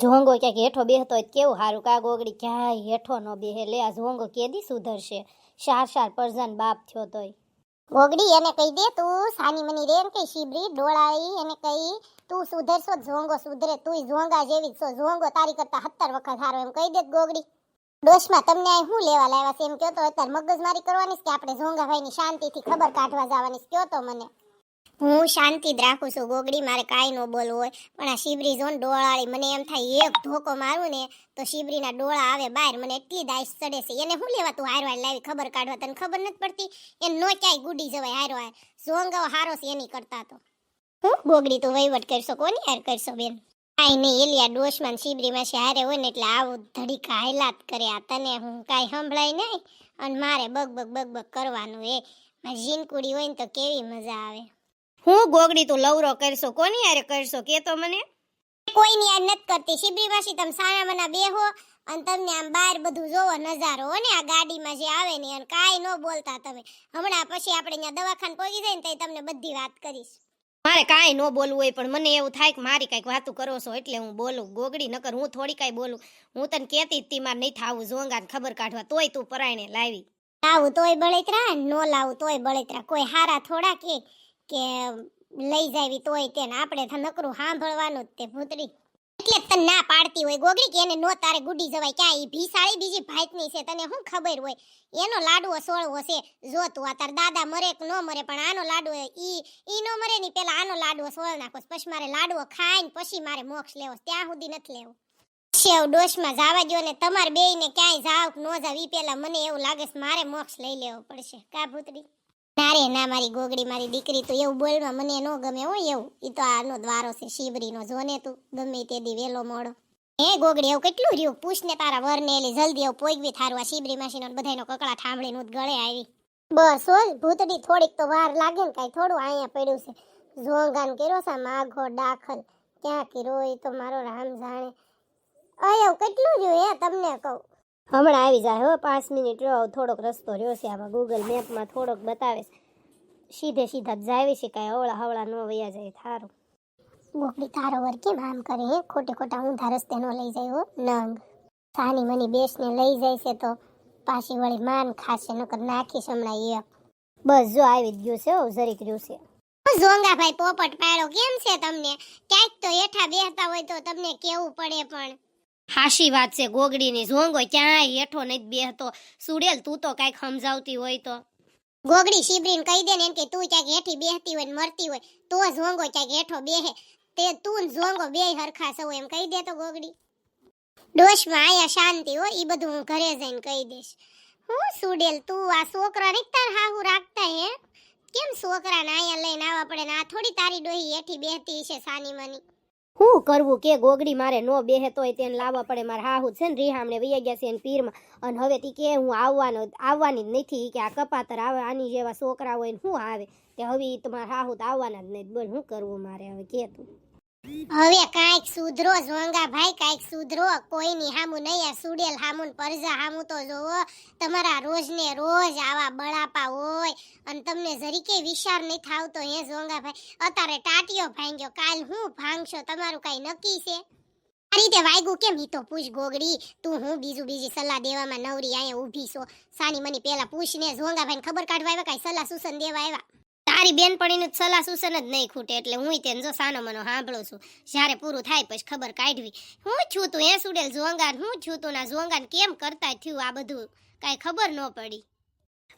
ઝોંગો ક્યાંક હેઠો બેહતો હોય તો કેવું સારું કા ગોગડી ક્યાંય હેઠો ન બેહે. લે, આ ઝોંગો કેદી સુધરશે? શાર શાર, પરજાન બાપ થયો તોય. ગોગડી, એને કહી દે તું, સાની મની રે કે શીબરી, ડોળાઈ, એને કહી, તું સુધરશો જોંગો સુધરે તું ઝોંગા જેવી છો. ઝોંગો તારી કરતા સત્તર વખત હારો. એમ કહી દે ગોગડી. ડોશમાં તમને અહીં હું લેવા લાવ્યા છે? એમ કયો તો અત્યારે મગજમારી કરવાની કે આપણે ઝોંગા ભાઈની શાંતિથી ખબર કાઢવા જવાની કયો તો મને. હું શાંતિ જ રાખું છું. ગોગડી મારે કાંઈ ન બોલવું હોય. પણ આ શિબરી જોન ડોળાળી. મને એમ થાય એક ધોકો મારું ને, તો શિબરીના ડોળા આવે બહાર. મને એટલી દાઈશ ચડે છે. એને શું લેવા તું હારવાર લાવી? ખબર કાઢવા તને ખબર નથી પડતી? એને નો ક્યાંય ગુડી જવાય હારો ઝોંગ હારો છે એની કરતા તો. હું ગોગડી તું વહીવટ કરશો? કોની હાર કરશો બેન? કાંઈ નહીં, એલિયા ડોશમાં શિબરીમાં હારે હોય ને એટલે આવું ધડીકા હાયલાત કર્યા તને હું કાંઈ સંભળાય નહીં. અને મારે બગ બગ બગ બગ કરવાનું એ. મારી જીનકુડી હોય ને તો કેવી મજા આવે. હું ગોગડી તું લવરો કરશો? કોની યારે કરશો? કે તો મને? કોઈની આ નથી કરતી. શિબરી માસી તમે સાના મના બેહો અને તમને આમ બહાર બધું જોવો નજારો. હો ને આ ગાડીમાં જે આવે ને અને કાંઈ ન બોલતા તમે. હમણાં પછી આપણે અહીંયા દવાખાને પહોંચી જાય ને તો તમને બધી વાત કરીશ. મારે કાંઈ ન બોલવું હોય પણ મને એવું થાય કે મારી કાંઈક વાતું કરો છો એટલે હું બોલું. ગોગડી નકર હું થોડી કાંઈ બોલું. હું તને કહેતી તી મારે નહીં થાવું ઝોંગાને ખબર કાઢવા. તોય તું પરાયણે લાવી. લાવું તોય બળેતરા નો લાવું તોય બળેતરા. કોઈ હારા થોડા કે કે લઈ જાવી તોય તેને આપણે નકરું સાંભળવાનું જ તે ભૂતરી એટલે તને ના પાડતી હોય ગોગડી કે એને નો તારે ગુડી જવાય. ક્યાં એ ભીસાળી બીજી ભાતની છે, તને શું ખબર હોય? એનો લાડવો સોળવો છે, જો તું આ તાર દાદા મરે કે ન મરે, પણ આનો લાડવો ઈ ઈ નો મરે ની પેલા આનો લાડવો સોળ નાખો પછી મારે લાડવો ખાઈને પછી મારે મોક્ષ લેવો, ત્યાં સુધી નથી લેવો. શેવ ડોશમાં જાવા દ્યો ને, તમારે બેયને ક્યાંય જાવ નો જાવ, ઈ પેલા મને એવું લાગે છે મારે મોક્ષ લઈ લેવો પડશે. કા ભૂતરી ના રે ના મારી ગોગડી મારી દીકરી તો એવું બોલવા મને ન ગમે હો એવું. એ તો આનો દ્વારો છે, શિબરીનો. જોને તું, ગમે તે દી વેલો મોડો. હે ગોગડી એવું કેટલું રહ્યું? પૂછ ને તારા વરને એલી, જલ્દી એવું પોઈગવી થારું આ શિબરી માસીનો ને બધાયનો કકડા થાંભળીને ઉત ગળે આવી. બસ, હોલ, ભૂતડી થોડીક તો વાર લાગે ને કાંઈ થોડું અહીંયા પડ્યું છે. ઝોંગાન કર્યો છે, માઘો દાખલ. ક્યાં કર્યો એ તો મારો રામ જાણે. અયો કેટલું રહ્યું હે, તમને કહું? હમણાં આવી જાય. હો પાંચ મિનિટ રહ્યો થોડોક રસ્તો રહ્યો છે આમાં ગૂગલ મેપમાં થોડોક બતાવે છે. સીધે સીધા જ જાય છે કાંઈ અવળા હવળા ન વયા જાય થારું. ગોકડી તારો વર કેમ આમ કરે હે? ખોટે ખોટા ઊંધા રસ્તે નો લઈ જાય હો નંગ. સાની મની બેસને લઈ જાય છે તો પાછી વળી માન ખાશે નકર નાખીશ હમણાં એ બસ જો આવી જ ગયું છે હો જરીક રહ્યું છે. ઝોંગા ભાઈ પોપટ પાડો કેમ છે તમને? ક્યાંક તો હેઠા બેસતા હોય તો તમને કેવું પડે પણ. હાશી વાત છે ગોગડીની ઝોંગો ક્યાંય હેઠો નહીં બેહતો. સુડેલ તું તો કાંઈક સમજાવતી હોય તો. ગોગડી શિબરીને કહી દે ને એમ કે તું ક્યાંક હેઠી બેહતી હોય ને મરતી હોય તો ઝોંગો ક્યાંક હેઠો બેહે. તે તું ને ઝોંગો બેય હરખા સૌ એમ કહી દે તો ગોગડી. ડોશમાં આયા શાંતિ હો ઈ બધું હું ઘરે જઈને કહી દઈશ. હું સુડેલ તું આ છોકરા ને તાર હાહુ રાખતા હે? કેમ છોકરાને આયા લઈને આવવા પડે ને આ થોડી તારી ડોહી હેઠી બેહતી છે સાની મની? શું કરવું? કે ગોગડી મારે નો બેહે તોય તેને લાવવા પડે. મારે હાહુ છે ને રીહામણે વૈયા ગયા છે એને પીરમાં. અને હવે તી કે હું આવવાનો, આવવાની જ નથી. કે આ કપાતર આવે, આની જેવા છોકરા હોય ને શું આવે. તે હવે તમારે હાહુ તો આવવાના જ નહીં. બોલ શું કરવું મારે હવે? કે તું? હવે કાંઈક સુધરો ઝોંગા ભાઈ, કાંઈક સુધરો. કોઈની હામું નહીં, આ સુડેલ હામું પરજા હામું તો જોવો. તમારા રોજ ને રોજ આવા બળાપા હોય અને તમને જરીકે વિચાર નહીં થાવતો હે ઝોંગા ભાઈ. અત્યારે ટાટિયો ભાંગ્યો, કાલ હું ભાંગશો? તમારું કાંઈ નક્કી છે? આ રીતે વાયગું કેમ ઈ તો પૂછ ગોગડી. તું હું બીજું બીજી સલાહ દેવામાં નવરી અહીંયા ઊભી છો? સાની મની પેલા પૂછને. ઝોંગા ભાઈને ખબર કાઢવા આવ્યા? કાંઈ સલાહ સૂચન દેવા આવ્યા? તારી બેનપણીનું સલાહ સૂચન જ નહીં ખૂટે એટલે હું તેને જો સાનો મનો સાંભળું છું. જ્યારે પૂરું થાય પછી ખબર કાઢવી. હું છું તું એ સુડેલ જોંગાન હું છું તું ના જોંગાન કેમ કરતા થયું આ બધું? કાંઈ ખબર ન પડી.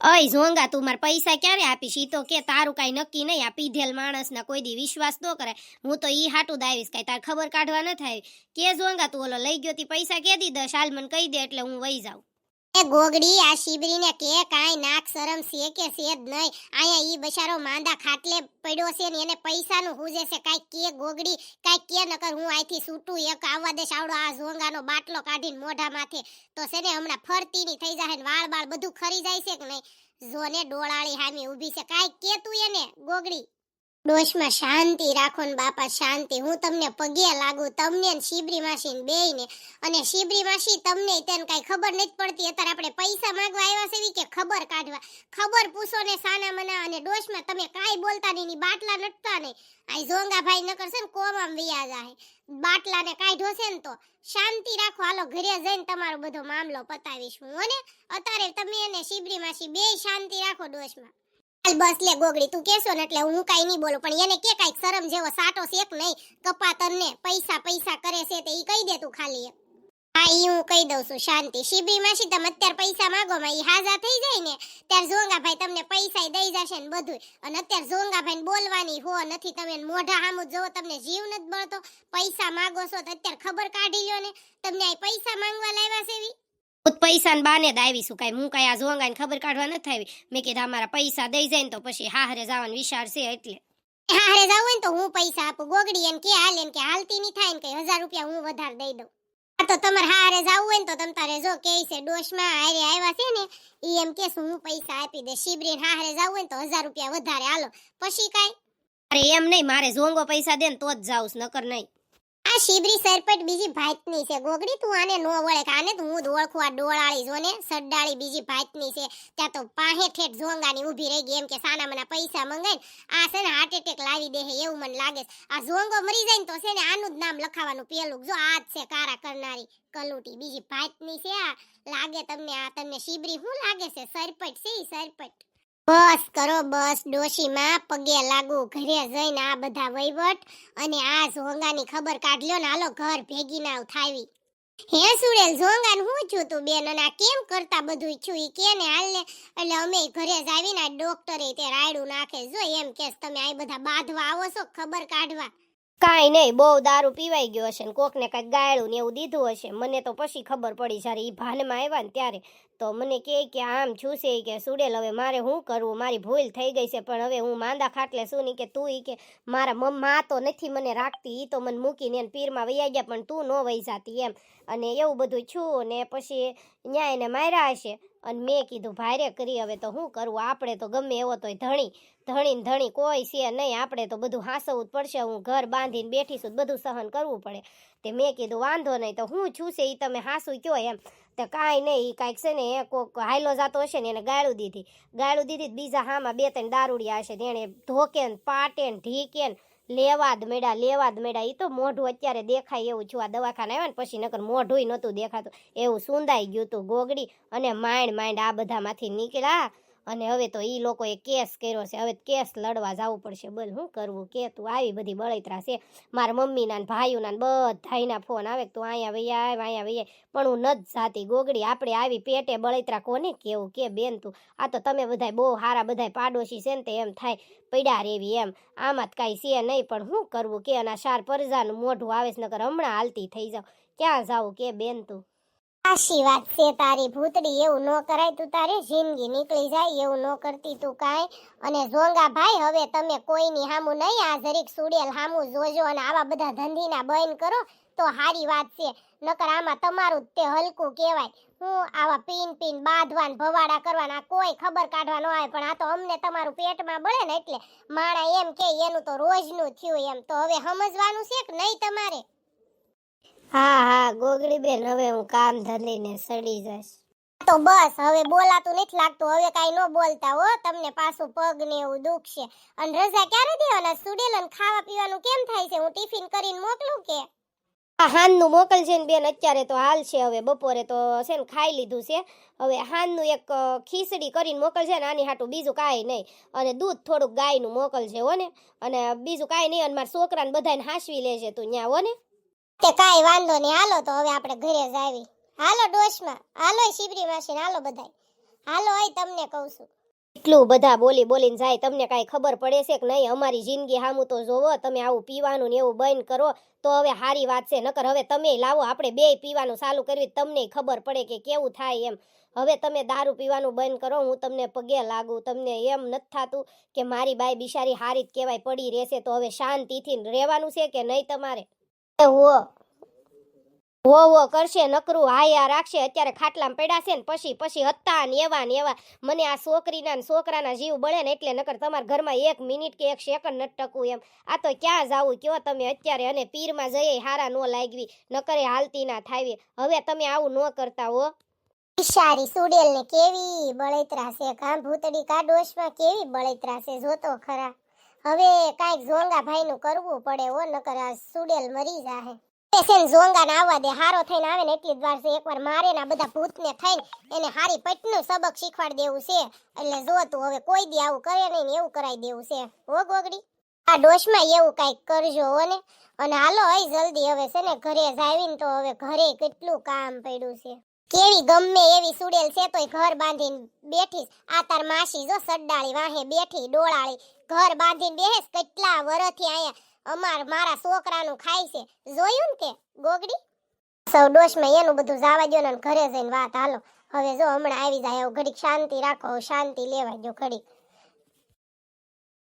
અય ઝોંગા, તું મારા પૈસા ક્યારે આપીશ? ઈ તો કે તારું કાંઈ નક્કી નહીં. આ પીધેલ માણસના કોઈ દી વિશ્વાસ ન કરે. હું તો ઈ હાટું દાવીશ કાંઈ તાર ખબર કાઢવા ન થાય. કે ઝોંગા, તું ઓલો લઈ ગયો તી પૈસા, કે દી દસ હાલ મને કહી દે એટલે હું વહી જાઉં. એ ગોગડી, આ શિબરીને કે કાંઈ નાક શરમ છે કે છે જ નહીં? અહીંયા ઈ બચારો માંદા ખાટલે પડ્યો છે ને એને પૈસાનું હુજે છે. કાંઈક કે ગોગડી કાંઈક કે નકર હું અહીંથી છૂટું એક આવવા દેશ આવડો આ ઝોંગાનો બાટલો કાઢીને મોઢા માથે તો છે ને હમણાં ફરતીની થઈ જાય ને વાળ બાળ બધું ખરી જાય છે કે નહીં? જોને ડોળાળી હામી ઊભી છે. કાય કે તું એને, ગોગડી? ડોશમાં શાંતિ રાખો ને બાપા, શાંતિ. હું તમને પગે લાગુ, તમને ને શિબરી માસી ને બેય ને અને શિબરી માસી તમને તેને કઈ ખબર નથી પડતી. અત્યારે આપણે પૈસા માંગવા આવ્યા છે કે ખબર કાઢવા. ખબર પૂછો ને સાના મના અને ડોશમાં તમે કાંઈ બોલતા નહીં બાટલા નટતા નહીં. આ ઝોંગા ભાઈ ન કરશે ને કોમામ વિયા જાય બાટલા ને કાઢ્યો છે ને તો શાંતિ રાખો. હાલો, ઘરે જઈને તમારો બધો મામલો પતાવીશું હો ને? અત્યારે તમે અને શિબરી માસી બે શાંતિ રાખો ડોશમાં બસ લે ગોગડી, તું કેશો ને એટલે હું કાઈ નહીં બોલું, પણ એને કે કાંઈક શરમ જેવો સાટો શેક નહીં કપા તને પૈસા પૈસા કરે છે તે ઈ કહી દે તું ખાલી હા, ઈ હું કહી દઉં છું, શાંતિ. શિબી માસી તમે અત્યારે પૈસા માગો, માં ઈ હાજા થઈ જાય ને, ત્યારે ઝોંગા ભાઈ તમને પૈસા દઈ જશે ને બધું અને અત્યારે ઝોંગા ભાઈ બોલવાની હો, નથી તમે મોઢા હામુ જોવો, તમને જીવ નથી બળતો. પૈસા માગો છો તો અત્યારે ખબર કાઢી લ્યો ને. તમને આ પૈસા માંગવા લાવ્યા છે એવી હું તો પૈસા ને બાને જ આવીશું. કાંઈ હું કાંઈ આ ઝોંગાને ખબર કાઢવા નથી આવી. મેં કીધા અમારા પૈસા દઈ જાય ને તો પછી હારે જવાનો વિચાર છે એટલે. હારે જાવ હોય ને તો હું પૈસા આપું. ગોગડી એમ કે હાલ એમ કે હાલતી નહીં થાય ને કે હજાર રૂપિયા હું વધારે દઈ દઉં. આ તો તમારે હારે જાવું હોય ને તો તમ તારે જો કે છે ડોશમાં હારે આવ્યા છે ને ઈ એમ કે હું પૈસા આપી દે શિબરીન હારે જવું હોય ને તો હજાર રૂપિયા વધારે હાલો પછી કાંઈ? અરે એમ નહીં મારે ઝોંગો પૈસા દે ને તો જ જાઉં નકર નહીં. આ શિબરી સરપટ બીજી ભાતની છે. ગોગડી, તું આને નો વળે આને તો હું ઓળખું. આ ડોળાળી જો ને સડ્ડાળી બીજી ભાતની છે. ત્યાં તો પાહે ઠેઠ ઝોંગાની ઊભી રહી ગઈ એમ કે સાના મના પૈસા મંગાઈને આ છે ને હાર્ટ એટેક લાવી દે એવું મને લાગે આ ઝોંગો મરી જાય ને તો છે ને આનું જ નામ લખાવાનું પેલું. જો આ જ છે કારા કરનારી કલુટી બીજી ભાતની છે આ. લાગે તમને આ, તમને શિબરી શું લાગે છે? સરપટ છે સરપટ. બસ કરો, બસ. ડોશીમાં પગે લાગુ ઘરે જઈને આ બધા વહીવટ અને આ ઝોંગાની ખબર કાઢ લ્યો ને હાલો ઘર ભેગી ના થાવી. હે સુડેલ ઝોંગાન હું છું તું બેન? અને આ કેમ કરતા બધું છું? ઈ કે ને હાલ ને, એટલે અમે ઘરે જ આવીને ડોક્ટરે તે રાયડું નાખે. જો એમ કેસ તમે આ બધા બાંધવા આવો છો, ખબર કાઢવા. કાંઈ નહીં, બહુ દારૂ પીવાઈ ગયો હશે ને કોકને કાંઈક ગાયડું ને એવું દીધું હશે. મને તો પછી ખબર પડી જ્યારે એ ભાનમાં આવ્યા ને ત્યારે. તો મને કહે કે આમ છું કે, સુડેલ, હવે મારે શું કરવું? મારી ભૂલ થઈ ગઈ છે, પણ હવે હું માંદા ખાટલે શું નહીં કે તું ઈ કે, મારા મમ્મા તો નથી મને રાખતી એ તો મને મૂકીને એને પીરમાં વૈયા ગયા, પણ તું ન વહી જાતી એમ. અને એવું બધું છું ને પછી ન્યાય એને માર્યા હશે. અને મેં કીધું, ભારે કરી, હવે તો શું કરવું આપણે તો ગમે એવો તોય ધણી ધણી ધણી કોઈ છે નહીં. આપણે તો બધું હાંસવું જ પડશે. હું ઘર બાંધીને બેઠી છું બધું સહન કરવું પડે. તે મેં કીધું, વાંધો નહીં, તો હું છું છે એ તમે હાંસું કયો એમ? તો કાંઈ નહીં એ કાંઈક છે ને, એ કોક હાયલો જતો હશે ને, એને ગાળું દીધી. ગાળું દીધી બીજા હામાં બે ત્રણ દારૂડિયા હશે. તેણે ધોકે ને, પાટે ઢીકે ને લેવા જ મેળા લેવા જ મેળા એ તો મોઢું અત્યારે દેખાય એવું છું. આ દવાખાને આવ્યા ને પછી નકર મોઢું નહોતું દેખાતું. એવું સુંદાઈ ગયું હતું ગોગડી અને માંડ માંડ આ બધામાંથી નીકળ્યા. અને હવે તો એ લોકોએ કેસ કર્યો છે. હવે કેસ લડવા જવું પડશે. બોલ શું કરવું? કે તું આવી બધી બળતરા છે. મારા મમ્મીના ભાઈઓના બધાના ફોન આવે તું અહીંયા વૈયા આવ અહીંયા વૈયા પણ હું નથી જાતી. ગોગડી, આપણે આવી પેટે બળતરા કોને કેવું? કે બેન તું, આ તો તમે બધાય બહુ સારા બધાય પાડોશી છે ને તે એમ થાય. પડ્યા રેવી એમ. આમાં જ કાંઈ છે નહીં, પણ શું કરવું? કે અને સાર પરજાનું મોઢું આવે છે, નકર હમણાં હાલતી થઈ જાવ. ક્યાં જાવું? કે બેન તું? સાચી વાત છે તારી. ભૂતડી એવું ન કરાય, તું તારે જિંદગી નીકળી જાય, એવું ન કરતી તું કાંઈ. અને ઝોંગા ભાઈ, હવે તમે કોઈની હામું નહીં, આ જરીક સુડેલ હામું જોજો અને આવા બધા ધંધીના બહેન કરો, તો સારી વાત છે. નકર આમાં તમારું જ તે હલકું કહેવાય. હું આવા પીન પીન બાંધવાન, ભવાડા કરવાના કોઈ ખબર કાઢવા ન આવે, પણ આ તો અમને તમારું પેટમાં બળે ને એટલે માણા એમ કે, એનું તો રોજનું થયું એમ. તો હવે સમજવાનું છે કે નહીં તમારે? હા હા ગોગડી બેન, હવે હું કામ ધંધીને સડી જઈશ. તો બસ, હવે બોલાતું નથી લાગતું, હવે કાઈ નો બોલતા હો, તમને પાછું પગ ને એવું દુખશે. અને રજા ક્યારે દેવાના? સુડેલન ખાવા પીવાનું કેમ થાય છે? હું ટિફિન કરીને મોકલું કે? હાનનું મોકલજે ને બેન, અત્યારે તો હાલ છે, હવે બપોરે તો છે ને ખાઈ લીધું છે. હવે હાનનું એક ખીચડી કરીને મોકલજે ને આની હાટું બીજું કાંઈ નહીં. અને દૂધ થોડુંક ગાયનું મોકલજે, હો ને? અને બીજું કાંઈ નહીં, અને મારા છોકરાને બધાને હાંસવી લેજે તું ત્યાં હો ને? તે કાઈ વાંધો નહીં, હાલો તો હવે આપણે ઘરે જ હાલો ડોશમાં, હાલો શિબરી માસી હાલો બધાય. હાલો આય તમને કહું છું. એટલું બધા બોલી બોલીને જાય, તમને કાંઈ ખબર પડે છે કે નહીં? અમારી જિંદગી સામું તો જોવો, તમે આવું પીવાનું ને એવું બંધ કરો, તો હવે સારી વાત છે. નકર હવે તમે લાવો, આપણે બે પીવાનું ચાલુ કરવી તમને ખબર પડે કે કેવું થાય એમ. હવે તમે દારૂ પીવાનું બંધ કરો, હું તમને પગે લાગુ. તમને એમ નથી થતું કે મારી બાઈ બિચારી હારી જ કહેવાય પડી રહેશે, તો હવે શાંતિથી રહેવાનું છે કે નહીં તમારે? હો વો. કરશે, નકરું હાયા રાખશે, અત્યારે ખાટલામાં પડ્યા ને, પછી પછી હતા ને એવા ને એવા. મને આ છોકરીના ને છોકરાના જીવ બળે ને એટલે નકર તમારા ઘરમાં એક મિનિટ કે એક સેકન્ડ નથી ટકવું એમ. આ તો ક્યાં જાવું? કયો તમે અત્યારે અને પીરમાં જઈએ, હારા નો લાગવી. નકરે હાલતી ના થાવી. હવે તમે આવું ન કરતા હો. ઈશારી સુડેલ ને કેવી બળેતરા છે? કા ભૂતડી કા ડોશમાં કેવી બળેતરા છે? જોતો ખરા. હવે કાંઈક ઝોંગા ભાઈ નું કરવું પડે ઓ નકર આ સુડેલ મરી જાહે. એ ઝોંગા ને આવવા દે, હારો થઈને આવે ને એટલી વાર છે. એકવાર મારે ને બધા ભૂત ને થઈને એને હારી પટનું સબક શીખવાડ દેવું છે. એટલે જો તું હવે કોઈ દી આવું કરે નહીં ને એવું કરાઈ દેવું છે. હો, ગોગડી? આ ડોશમાં એવું કાંઈક કરજો હો ને. અને હાલો, હઈ જલ્દી હવે છે ને ઘરે જાવીને તો હવે ઘરે કેટલું કામ પડ્યું છે. કેવી ગમે એવી સુડેલ છે તોય ઘર બાંધીને બેઠી આ તાર માસી જો સડ્ડાળી વાહે બેઠી, ડોળાળી. ઘર બાંધીને બેહેસ કેટલા વરથી આયા અમાર મારા છોકરાનું ખાય છે. જોયું ને તે ગોગડી? સૌ ડોશમાં એનું બધું જાવા દો ને ઘરે જઈને વાત હાલો. હવે જો હમણાં આવી જાય હવે ઘડીક શાંતિ રાખો શાંતિ લેવા દો ઘડીક.